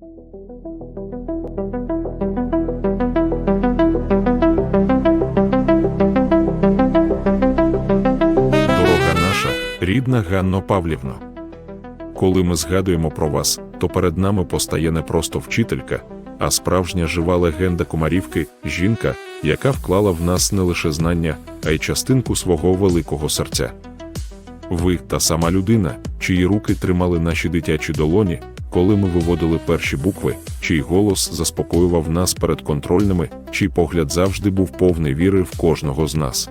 Дорога наша, рідна Ганно Павлівно. Коли ми згадуємо про вас, то перед нами постає не просто вчителька, а справжня жива легенда Комарівки, жінка, яка вклала в нас не лише знання, а й частинку свого великого серця. Ви та сама людина, чиї руки тримали наші дитячі долоні, коли ми виводили перші букви, чий голос заспокоював нас перед контрольними, чий погляд завжди був повний віри в кожного з нас.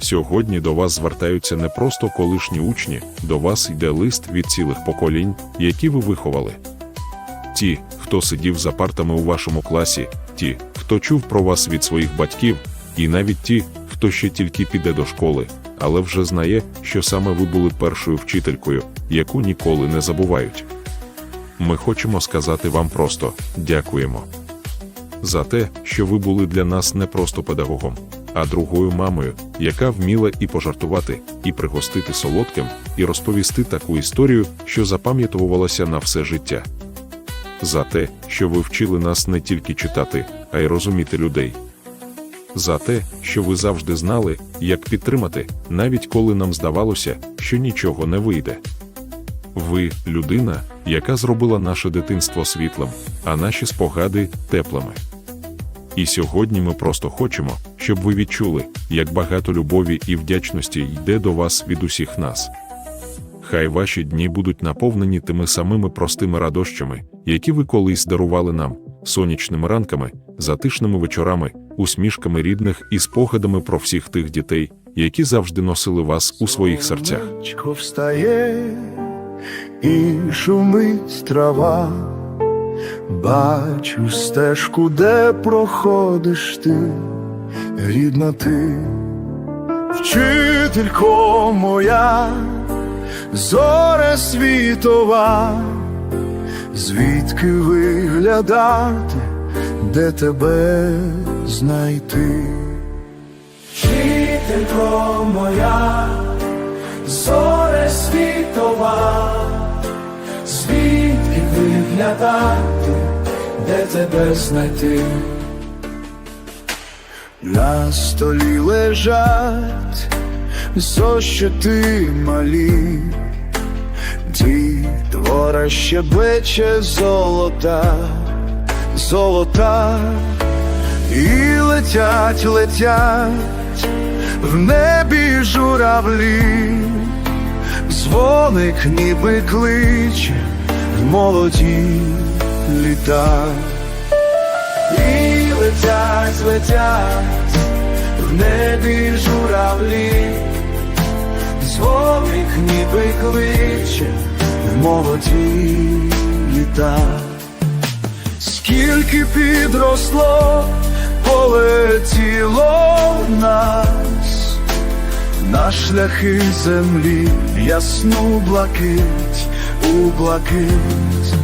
Сьогодні до вас звертаються не просто колишні учні, до вас йде лист від цілих поколінь, які ви виховали. Ті, хто сидів за партами у вашому класі, ті, хто чув про вас від своїх батьків, і навіть ті, хто ще тільки піде до школи, але вже знає, що саме ви були першою вчителькою, яку ніколи не забувають. Ми хочемо сказати вам просто дякуємо за те, що ви були для нас не просто педагогом, а другою мамою, яка вміла і пожартувати, і пригостити солодким, і розповісти таку історію, що запам'ятовувалася на все життя. За те, що ви вчили нас не тільки читати, а й розуміти людей. За те, що ви завжди знали, як підтримати, навіть коли нам здавалося, що нічого не вийде. Ви людина, яка зробила наше дитинство світлим, а наші спогади теплими. І сьогодні ми просто хочемо, щоб ви відчули, як багато любові і вдячності йде до вас від усіх нас. Хай ваші дні будуть наповнені тими самими простими радощами, які ви колись дарували нам, сонячними ранками, затишними вечорами, усмішками рідних і спогадами про всіх тих дітей, які завжди носили вас у своїх серцях. Встає і шумить трава, бачу стежку, де проходиш ти, рідна ти, вчителько моя, зоре світова, звідки виглядати, де тебе знайти. Вчителько моя, зоре виглядати, де тебе знайти? На столі лежать зошити малі, дітвора щебече золота, золота, і летять, летять в небі журавлі, дзвоник ніби кличе молоді літа. І летять, летять в небі журавлі, дзвоник ніби кличе в молоді літа. Скільки підросло, полетіло в нас, на шляхи землі ясну блакить у блакить,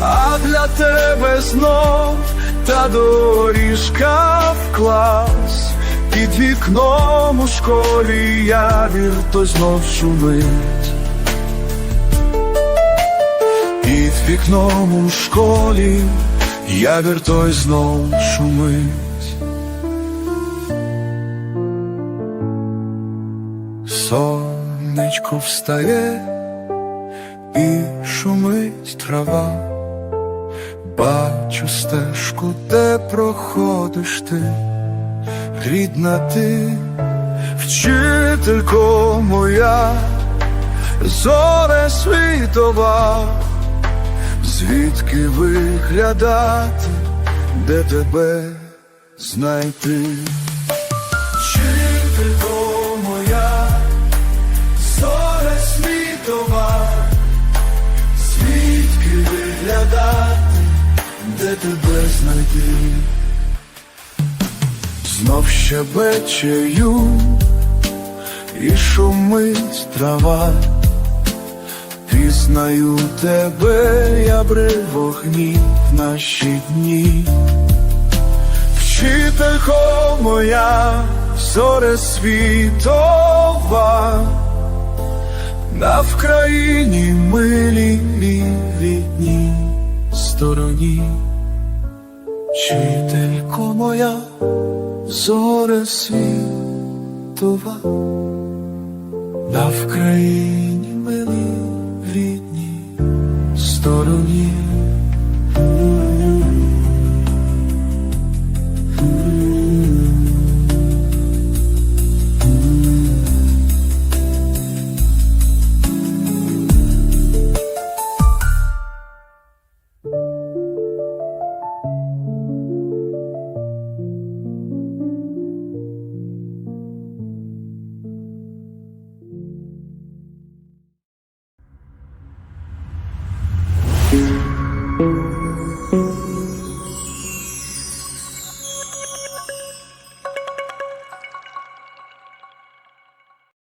а для тебе знов та доріжка в клас, під вікном у школі явір то знов шумить. Під вікном у школі явір той знов шумить. Сонечко встає і шумить трава, бачу стежку, де проходиш ти, рідна ти, вчителько моя, зоре світова, звідки виглядати, де тебе знайти. Де тебе знайти. Знов щебечею і шумить трава, пізнаю тебе, я бри вогні в наші дні. Вчителько моя, зоре світова, на Вкраїні милі і рідні стороні, вчителько моя, зоре світова, на Вкраїні милій рідній стороні.